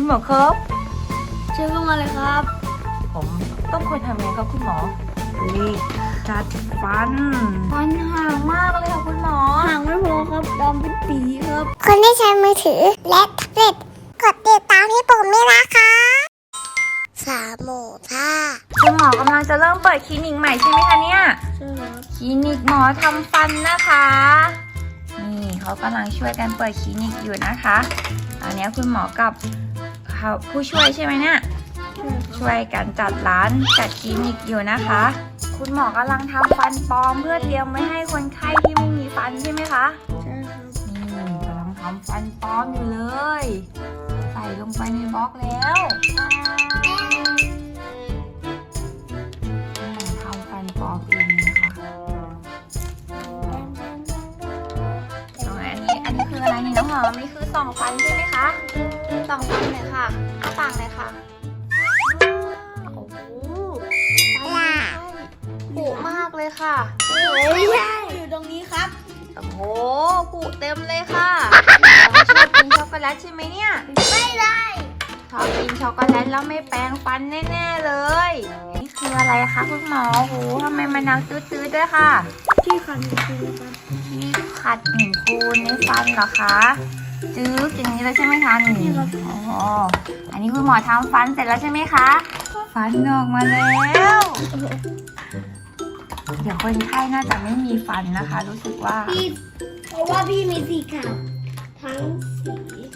คุณหมอครับ เชิญเข้ามาเลยครับ ผมต้องควรทำไงครับคุณหมอรีบจัดฟัน ฟันห่างมากเลยค่ะคุณหมอ ห่างไม่พอครับดำเป็นปีครับ คนที่ใช้มือถือและแท็บเล็ตกดติดตามที่ปุ่มนี้นะคะสามหมูท่าคุณหมอกำลังจะเริ่มเปิดคลินิกใหม่ใช่ไหมคะเนี่ยใช่ครับ คลินิกหมอทำฟันนะคะ นี่เขากำลังช่วยกันเปิดคลินิกอยู่นะคะตอนนี้คุณหมอกับ เขาผู้ช่วยใช่ไหมเนี่ยช่วยกันจัดร้านจัดคลินิกอยู่นะคะ คุณหมอกำลังทำฟันปลอมเพื่อเตรียมไว้ให้คนไข้ที่ไม่มีฟันใช่ไหมคะใช่ครับนี่กำลังทำฟันปลอมอยู่เลย ใส่ลงไปในบล็อกแล้วทำฟันปลอมเองนะคะน้องอันนี้อันนี้คืออะไรนี่น้องหอมนี่คือส่องฟันใช่ไหมคะ ส่องฟันเลยค่ะอ้าปากเลยค่ะโอ้โหกุมากเลยค่ะไม่ใช่อยู่ตรงนี้ครับ โอ้โหกุเต็มเลยค่ะชอบกินช็อกโกแลตใช่ไหมเนี่ย ไม่ได้ชอบกินช็อกโกแลตแล้วไม่แปรงฟันแน่ๆเลย นี่คืออะไรคะคุณหมอโอ้โหทำไมมันนังตื้อๆด้วยค่ะที่คันคือครับที่ขัดหินปูนในฟันเหรอคะ จื๊กอย่างนี้เลยใช่ไหมคะนี่อ๋ออันนี้คุณหมอทำฟันเสร็จแล้วใช่ไหมคะ ฟันออกมาแล้ว เดี๋ยวคนไข้น่าจะไม่มีฟันนะคะ รู้สึกว่าพี่เพราะว่าพี่มีสีขาวทั้งสีนี่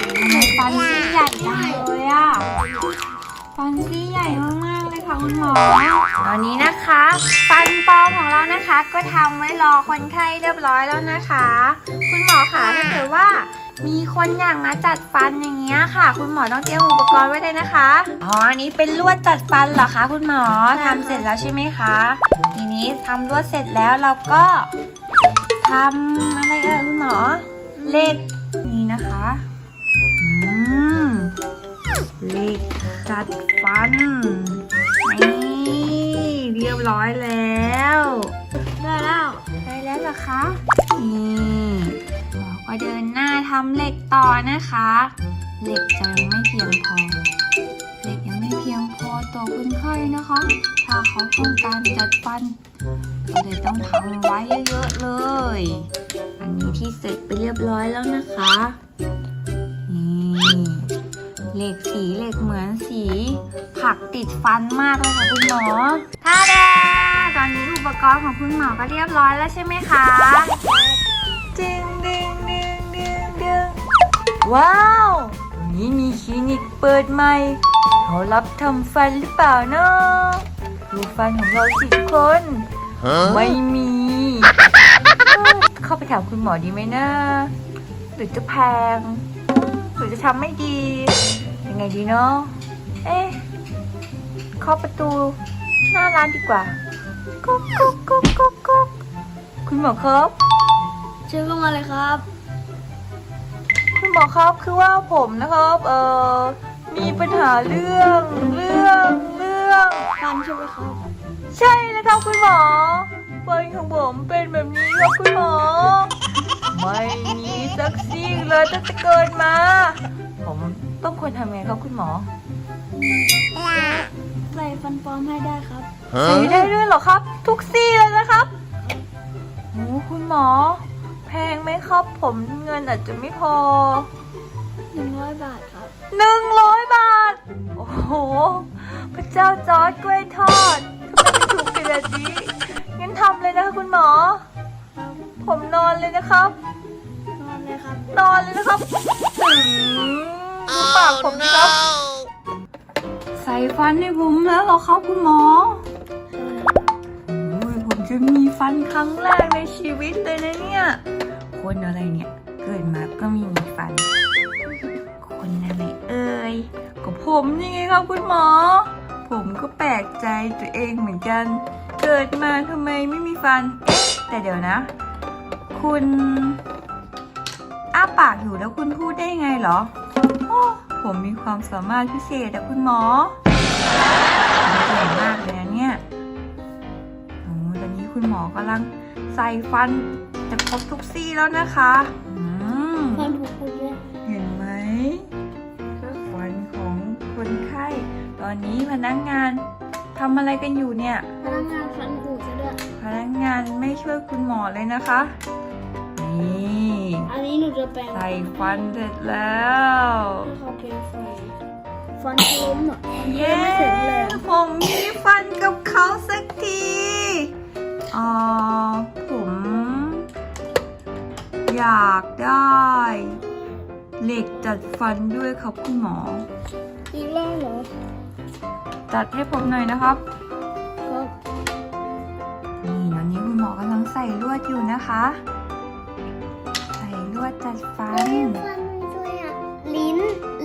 ทำไมฟันซี่ใหญ่จังเลยอะ ฟันซี่ใหญ่มากๆเลย ค่ะคุณหมอตอนนี้นะคะ ฟันปลอมของเรานะคะ ก็ทำไว้รอคนไข้เรียบร้อยแล้วนะคะ คุณหมอคะถ้าเกิดว่ามีคนอยากมาจัดฟันอย่างเงี้ยค่ะ คุณหมอต้องเตรียมอุปกรณ์ไว้เลยนะคะอ๋ออันนี้เป็นลวดจัดฟันเหรอคะคุณหมอทำเสร็จแล้วใช่ไหมคะ ทีนี้ทำลวดเสร็จแล้วเราก็ทำอะไรเอ่ยคุณหมอเล็กนี่นะคะอืมเล็กจัดฟัน นี่เรียบร้อยแล้ว ได้แล้วได้แล้วเหรอคะ นี่เราก็เดินหน้าทำเหล็กต่อนะคะ เหล็กจะยังไม่เพียงพอ เหล็กยังไม่เพียงพอต่อคนไข้นะคะ ถ้าเขาต้องการจัดฟันก็เลยต้องทำไว้เยอะๆเลย อันนี้ที่เสร็จไปเรียบร้อยแล้วนะคะนี่ เหล็กสีเหล็กเหมือนสี ผักติดฟันมากเลยค่ะคุณหมอท่าดาตอนนี้อุปกรณ์ของคุณหมอก็เรียบร้อยแล้วใช่ไหมคะจึงดึงดึงดึงดึงว้าวตรงนี้มีคลินิกเปิดใหม่เขารับทำฟันหรือเปล่าเนาะดูฟันของเราสิทุกคน ไม่มี เข้าไปถามคุณหมอดีไหมนะหรือจะแพง หรือจะทำไม่ดียัง ไงดีเนาะ เอ๊ะเคาะประตูหน้าร้านดีกว่า กุ๊กกุ๊กกุ๊กกุ๊กกุ๊กคุณหมอครับ เชิญเข้ามาเลยครับ คุณหมอครับคือว่าผมนะครับ เอ่อ มีปัญหาเรื่องเรื่องเรื่องฟันใช่ไหมครับ ใช่เลยครับคุณหมอฟันของผมเป็นแบบนี้ครับคุณหมอ ไม่มีสักซี่เลยตั้งแต่เกิดมา ผม ต้องควรทำไงครับคุณหมอใส่ฟันปลอมให้ได้ครับใส่ได้ด้วยเหรอครับ ทุกซี่เลยนะครับโอ้คุณหมอ แพงไหมครับ ผมเงินอาจจะไม่พอหนึ่งร้อยบาทครับหนึ่งร้อยบาท โอ้โห พระเจ้าจอร์ดกล้วยทอดทำไมมันถูกขนาดนี้งั้นทำเลยนะคะคุณหมอครับผมนอนเลยนะครับ นอนเลยครับ นอนเลยนะครับถึง ดูปากผมนะครับ ใส่ฟันให้ผมแล้วเหรอครับคุณหมอโอ้ยผมจะมีฟันครั้งแรกในชีวิตเลยนะเนี่ย คนอะไรเนี่ย เกิดมาก็ไม่มีฟัน คนอะไรเอ่ยก็ผมนี่ไงครับคุณหมอ ผมก็แปลกใจตัวเองเหมือนกัน เกิดมาทำไมไม่มีฟัน เอ๊ะ แต่เดี๋ยวนะ คุณอ้าปากอยู่แล้วคุณพูดได้ไงเหรอโอ้ ผมมีความสามารถพิเศษอะคุณหมอเก่งมากเลยนะเนี่ยโอ้ตอนนี้คุณหมอกำลังใส่ฟันจะครบทุกซี่แล้วนะคะฟันของคนเห็นไหมฟันของคนไข้ ตอนนี้พนักงานทำอะไรกันอยู่เนี่ย พนักงานฟันผุซะด้วยพนักงานไม่ช่วยคุณหมอเลยนะคะ นี่อันนี้หนูจะแปลงใส่ฟันเสร็จแล้วให้เขาเป็นไฟฟันล้มอะเย้ไม่แข็งแรงผมมีฟันกับเขาสักทีอ๋อผม อยากได้ เหล็กจัดฟันด้วยครับคุณหมอ อีกแล้วเหรอจัดให้ผมหน่อยนะครับครับนี่ตอนนี้คุณหมอกำลังใส่ลวดอยู่นะคะใส่ล วดจัดฟันฟันด้วยอะลิ้น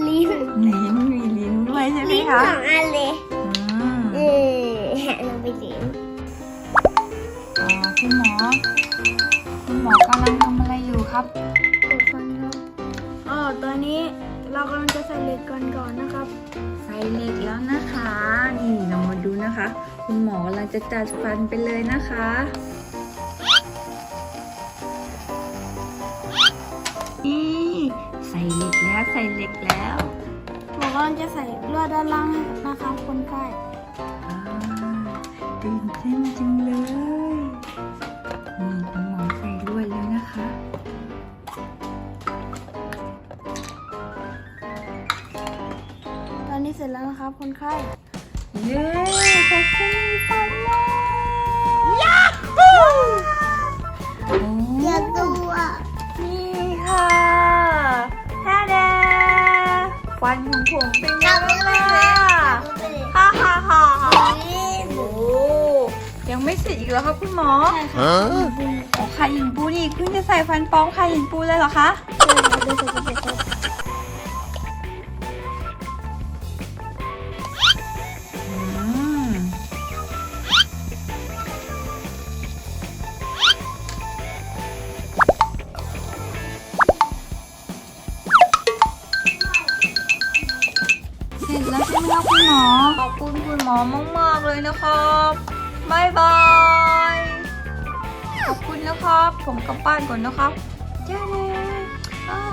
ลิ้น ลิ้นมีลิ้นด้วยใช่ไหมลิ้นคะสองอันเลยอืมเออลงไปลิ้นอ๋อคุณหมอ คุณหมอกำลังทำอะไรอยู่ครับกดฟันครับอ๋อตอนนี้เรากำลังจะใส่เหล็กก่อนก่อนนะครับ ใส่เหล็กแล้วนะคะ นี่เรามาดูนะคะ คุณหมอกำลังจะจัดฟันไปเลยนะคะ ใส่เหล็กแล้วใส่เหล็กแล้วหมอกำลังจะใส่ลวดด้านล่างให้นะครับคนไข้อ่าตื่นเต้นจังเลยนี่คุณหมอใส่ลวดแล้วนะคะ ตอนนี้เสร็จแล้วนะครับคนไข้เย้เขาจะมีฟันแล้วยาฮูอ ฟันของผมเป็นยังไงล่ะฮ่าฮ่าฮ่าโอ้ยังไม่เสร็จอีกแล้วครับคุณหมอใช่ครับอ๋อไข่หญิงปูนี่เพิ่งจะใส่ฟันปลอมไข่หญิงปูเลยเหรอคะ นะครับบายบาย ขอบคุณนะครับ ผมกลับบ้านก่อนนะครับเจ้าเลย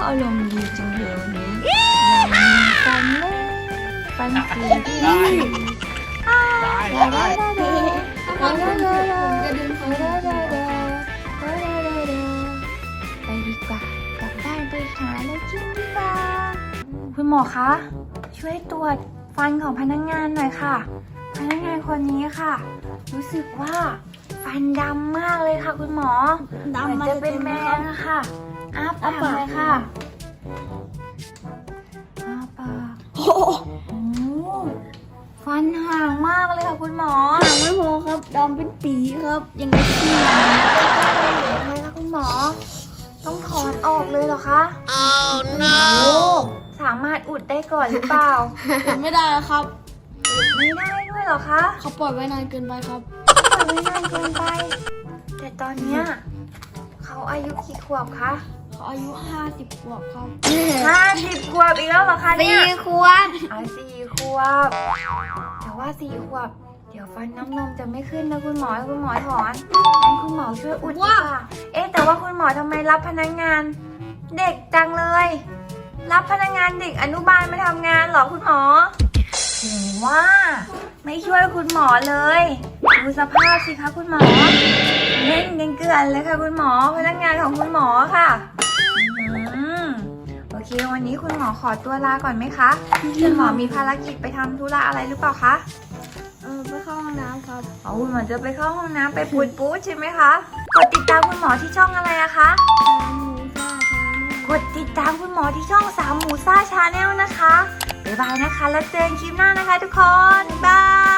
อารมณ์ดีจังเลยวันนี้ฟันเล่ฟันสีดีได้ได้ได้ได้ไปดีกว่ากลับบ้านไปหาอะไรกินดีกว่าคุณหมอคะ ช่วยตรวจฟันของพนักงานหน่อยค่ะ พนักงานคนนี้ค่ะ รู้สึกว่าฟันดำมากเลยค่ะ คุณหมอดำเหมือนมาจะเป็นแมงอะค่ะอ้าปากเลยค่ะอ้าปากโอ้โหฟันห่างมากเลยค่ะคุณหมอหางไม่พอครับดำเป็นปีครับยังไงที่ทำไมคะคุณหมอ ต้องถอนออกเลยเหรอคะโอ้ no สามารถอุดได้ก่อนหรือเปล่า อุดไม่ได้แล้วครับอุด ไม่ได้ด้วยเหรอคะเขาปล่อยไว้นานเกินไปครับ ปล่อยไว้นานเกินไป แต่ตอนเนี้ยเขาอายุกี่ขวบคะเขาอายุ 50ขวบครับห้าสิบขวบอีกแล้วเหรอคะเนี่ยขวบอะสี่ขวบ แต่ว่าสี่ขวบ เดี๋ยวฟันน้ำนมจะไม่ขึ้นนะคุณหมอให้คุณหมอถอนงั้นคุณหมอช่วยอุดดีกว่าเอ๊ะแต่ว่าคุณหมอทำไมรับพนักงาน เด็กจังเลย รับพนักงานเด็กอนุบาลมาทำงานเหรอคุณหมอ ถึงว่า ไม่ช่วยคุณหมอเลย ดูสภาพสิคะคุณหมอเล่นกันเกลือนเลยค่ะคุณหมอพนักงานของคุณหมอค่ะอืมโอเค วันนี้คุณหมอขอตัวลาก่อนไหมคะคุณหมอมีภารกิจไปทำธุระอะไรหรือเปล่าคะเออไปเข้าห้องน้ำครับเอาคุณหมอจะไปเข้าห้องน้ำไปปูดปูดใช่ไหมคะกดติดตามคุณหมอที่ช่องอะไรอะคะสามหมูซ่าช้างกดติดตามคุณหมอที่ช่องสามหมูซ่าชาแนลนะคะ บ๊ายบายนะคะ แล้วเจอกันคลิปหน้านะคะทุกคนบาย